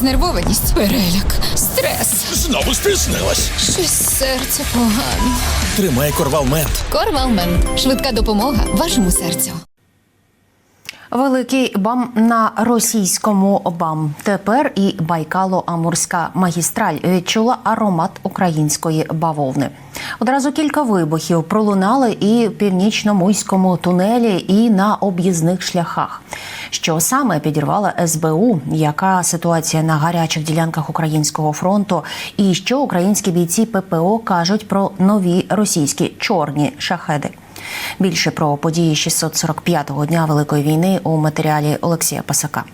Знервованість, переляк, стрес. Знову спізнилась. Щось серце погано. Тримай корвалмент. Корвалмент. Швидка допомога вашому серцю. Великий бам на російському бам. Тепер і Байкало-Амурська магістраль відчула аромат української бавовни. Одразу кілька вибухів пролунали і в північно-муйському тунелі, і на об'їзних шляхах. Що саме підірвала СБУ? Яка ситуація на гарячих ділянках українського фронту? І що українські бійці ППО кажуть про нові російські чорні шахеди? Більше про події 645-го дня Великої війни у матеріалі Олексія Пасака.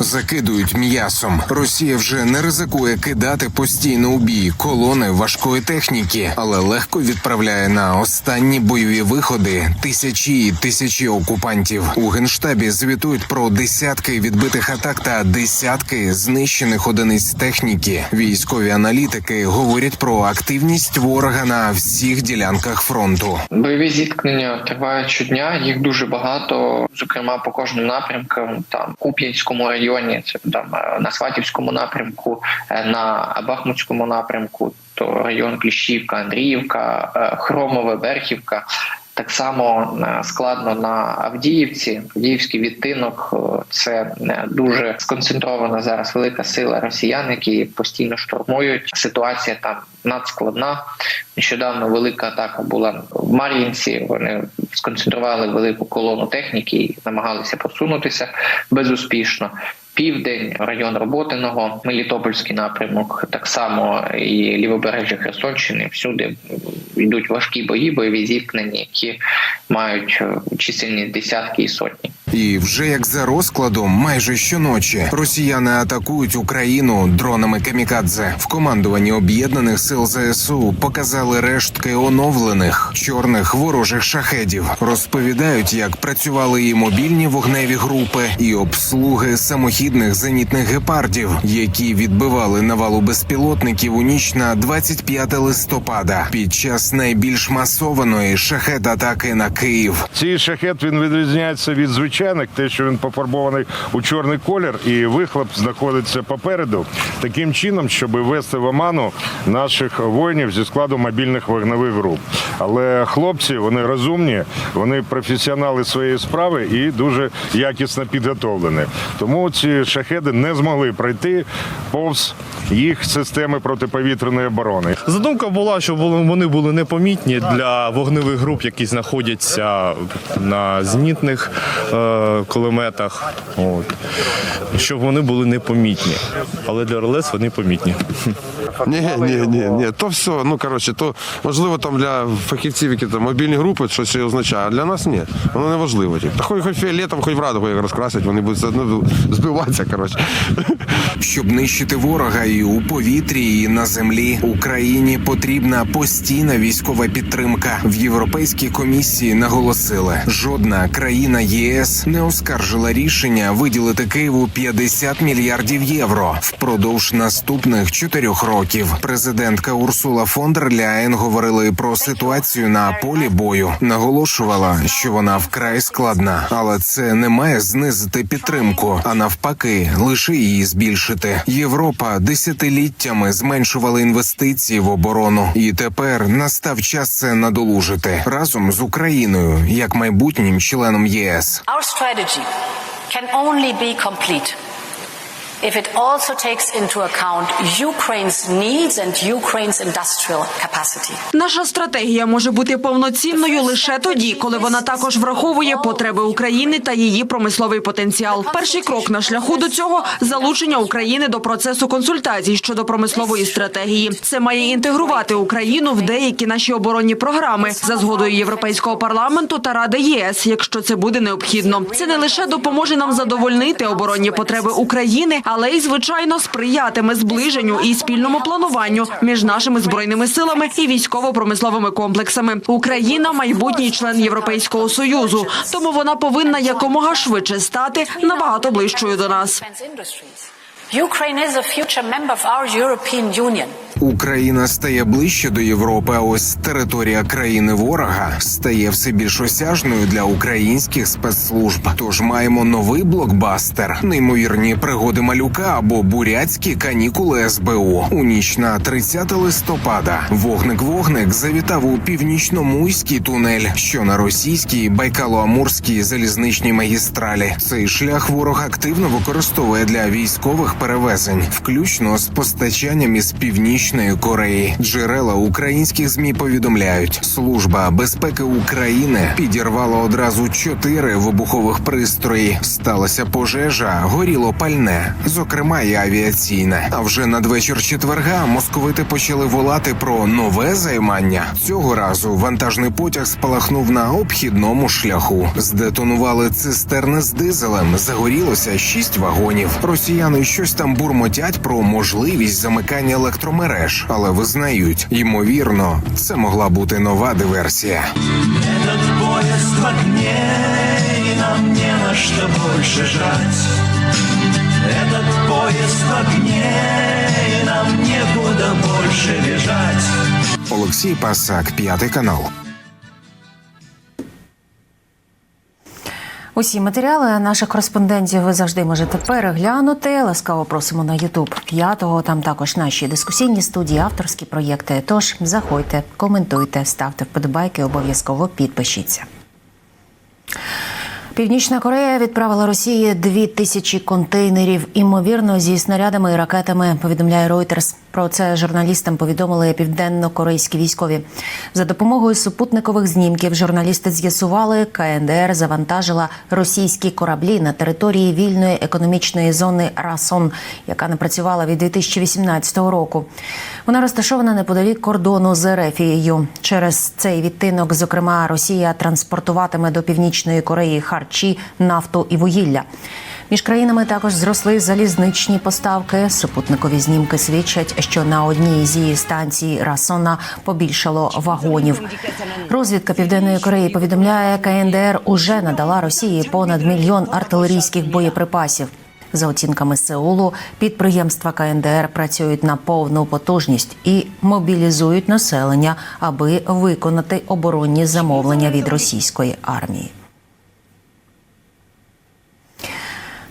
Закидують м'ясом. Росія вже не ризикує кидати постійно у бій колони важкої техніки, але легко відправляє на останні бойові виходи тисячі і тисячі окупантів. У генштабі звітують про десятки відбитих атак та десятки знищених одиниць техніки. Військові аналітики говорять про активність ворога на всіх ділянках фронту. Бойові зіткнення тривають щодня. Їх дуже багато, зокрема по кожним напрямкам. Там Куп'янському районі, це там е, на Сватівському напрямку, е, на Бахмутському напрямку, то район Кліщівка, Андріївка, е, Хромове, Берхівка. Так само е, складно на Авдіївці. Авдіївський відтинок е, це е, дуже сконцентрована зараз велика сила росіян, які постійно штурмують. Ситуація там надскладна. Нещодавно велика атака була в Мар'їнці. Вони сконцентрували велику колону техніки і намагалися просунутися безуспішно. Південь, район Роботиного, Мелітопольський напрямок, так само і лівобережжя Херсонщини. Всюди йдуть важкі бої, бойові зіткнення, які мають чисельні десятки і сотні. І вже як за розкладом, майже щоночі росіяни атакують Україну дронами камікадзе. В командуванні об'єднаних сил ЗСУ показали рештки оновлених чорних ворожих шахедів. Розповідають, як працювали і мобільні вогневі групи, і обслуги самохідних зенітних гепардів, які відбивали навалу безпілотників у ніч на 25 листопада під час найбільш масованої шахет атаки на Київ. Цей шахет він відрізняється від звичайних, те, що він пофарбований у чорний колір, і вихлоп знаходиться попереду, таким чином, щоб ввести в оману наших воїнів зі складу мобільних вогневих груп. Але хлопці вони розумні, вони професіонали своєї справи і дуже якісно підготовлені. Тому ці шахеди не змогли пройти повз їх системи протиповітряної оборони. Задумка була, щоб вони були непомітні для вогневих груп, які знаходяться на зенітних е, кулеметах. От. Щоб вони були непомітні. Але для РЛС вони помітні. Ні, ні, ні, ні. То все, ну коротше, то можливо там для фахівців, які там мобільні групи щось це означає, а для нас ні. Воно не важливо. Типу. Та хоч хоч фіолетом, хоч в радугу як розкрасять, вони будуть все одно збиватися. Коротше. Щоб нищити ворога і у повітрі, і на землі, Україні потрібна постійна військова підтримка. В Європейській комісії наголосили, жодна країна ЄС не оскаржила рішення виділити Києву 50 мільярдів євро впродовж наступних чотирьох років. Президентка Урсула фон дер Ляєн говорила і про ситуацію на полі бою. Наголошувала, що вона вкрай складна, але це не має знизити підтримку, а навпаки, лише її збільшити. Європа десятиліттями зменшувала інвестиції в оборону, і тепер настав час це надолужити разом з Україною як майбутнім членом ЄС. Our strategy can only be complete if it also takes into account Ukraine's needs and Ukraine's industrial capacity. Наша стратегія може бути повноцінною лише тоді, коли вона також враховує потреби України та її промисловий потенціал. Перший крок на шляху до цього залучення України до процесу консультацій щодо промислової стратегії. Це має інтегрувати Україну в деякі наші оборонні програми за згодою Європейського парламенту та Ради ЄС, якщо це буде необхідно. Це не лише допоможе нам задовольнити оборонні потреби України, але й звичайно сприятиме зближенню і спільному плануванню між нашими збройними силами і військово-промисловими комплексами. Україна майбутній член Європейського союзу, тому вона повинна якомога швидше стати набагато ближчою до нас. Ukraine is a future member. Україна стає ближче до Європи. А ось територія країни ворога стає все більш осяжною для українських спецслужб. Тож маємо новий блокбастер, неймовірні пригоди малюка або бурятські канікули СБУ. У ніч на 30 листопада вогник-вогник завітав у північномуйський тунель, що на російській Байкало-Амурській залізничній магістралі. Цей шлях ворог активно використовує для військових перевезень, включно з постачанням із північної Кореї. Джерела українських змі повідомляють, служба безпеки України підірвала одразу чотири вибухових пристрої. Сталася пожежа, горіло пальне, зокрема і авіаційне. А вже надвечір четверга московити почали волати про нове займання. Цього разу вантажний потяг спалахнув на обхідному шляху. Здетонували цистерни з дизелем. Загорілося шість вагонів. Росіяни щось там бурмотять про можливість замикання електромереж, але визнають, ймовірно, це могла бути нова диверсія. Этот поезд в окне, и нам не на что больше жать. Этот поезд в окне, и нам некуда больше бежать. Олексій Пасак, п'ятий канал. Усі матеріали наших кореспондентів ви завжди можете переглянути. Ласкаво просимо на Ютуб п'ятого. Там також наші дискусійні студії, авторські проєкти. Тож заходьте, коментуйте, ставте вподобайки, обов'язково підпишіться. Північна Корея відправила Росії дві тисячі контейнерів, імовірно, зі снарядами і ракетами. Повідомляє Reuters. Про це журналістам повідомили південно-корейські військові. За допомогою супутникових знімків журналісти з'ясували, КНДР завантажила російські кораблі на території вільної економічної зони Расон, яка не працювала від 2018 року. Вона розташована неподалік кордону з Ерефією. Через цей відтинок, зокрема, Росія транспортуватиме до північної Кореї харчі, нафту і вугілля. Між країнами також зросли залізничні поставки. Супутникові знімки свідчать, що на одній з її станцій Расона побільшало вагонів. Розвідка Південної Кореї повідомляє, КНДР уже надала Росії понад мільйон артилерійських боєприпасів. За оцінками Сеулу, підприємства КНДР працюють на повну потужність і мобілізують населення, аби виконати оборонні замовлення від російської армії.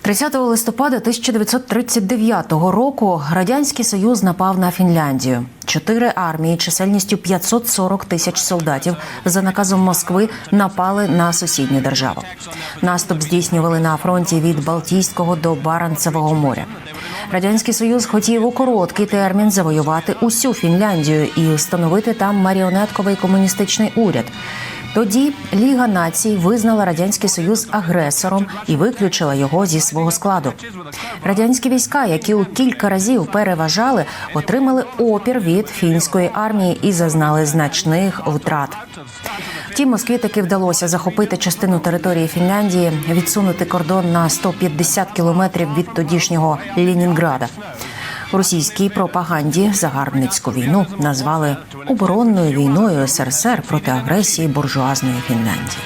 30 листопада 1939 року радянський союз напав на Фінляндію. Чотири армії чисельністю 540 тисяч солдатів за наказом Москви напали на сусідню державу. Наступ здійснювали на фронті від Балтійського до Баранцевого моря. Радянський Союз хотів у короткий термін завоювати усю Фінляндію і встановити там маріонетковий комуністичний уряд. Тоді Ліга націй визнала радянський союз агресором і виключила його зі свого складу. Радянські війська, які у кілька разів переважали, отримали опір від фінської армії і зазнали значних втрат. Втім, Москві таки вдалося захопити частину території Фінляндії, відсунути кордон на 150 кілометрів від тодішнього Ленінграда. У російській пропаганді загарбницьку війну назвали оборонною війною СРСР проти агресії буржуазної Фінляндії.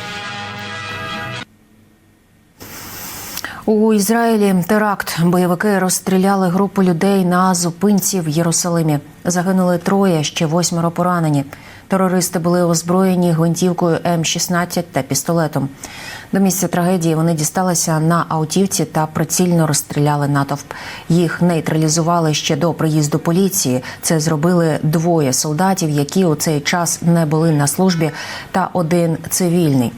У Ізраїлі теракт бойовики розстріляли групу людей на зупинці в Єрусалимі. Загинули троє, ще восьмеро поранені. Терористи були озброєні гвинтівкою М-16 та пістолетом. До місця трагедії вони дісталися на автівці та прицільно розстріляли натовп. Їх нейтралізували ще до приїзду поліції. Це зробили двоє солдатів, які у цей час не були на службі, та один цивільний.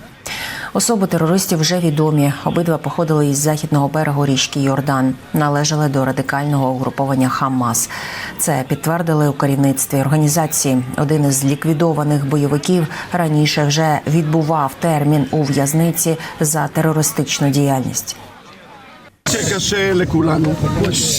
Особи терористів вже відомі. Обидва походили із західного берегу річки Йордан, належали до радикального угруповання Хамас. Це підтвердили у керівництві організації. Один із ліквідованих бойовиків раніше вже відбував термін у в'язниці за терористичну діяльність.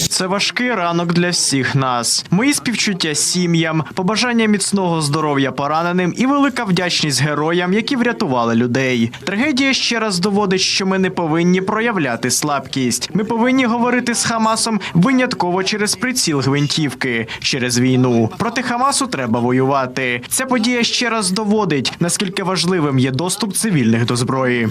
Це важкий ранок для всіх нас. Мої співчуття сім'ям, побажання міцного здоров'я пораненим і велика вдячність героям, які врятували людей. Трагедія ще раз доводить, що ми не повинні проявляти слабкість. Ми повинні говорити з Хамасом винятково через приціл гвинтівки, через війну. Проти Хамасу треба воювати. Ця подія ще раз доводить наскільки важливим є доступ цивільних до зброї.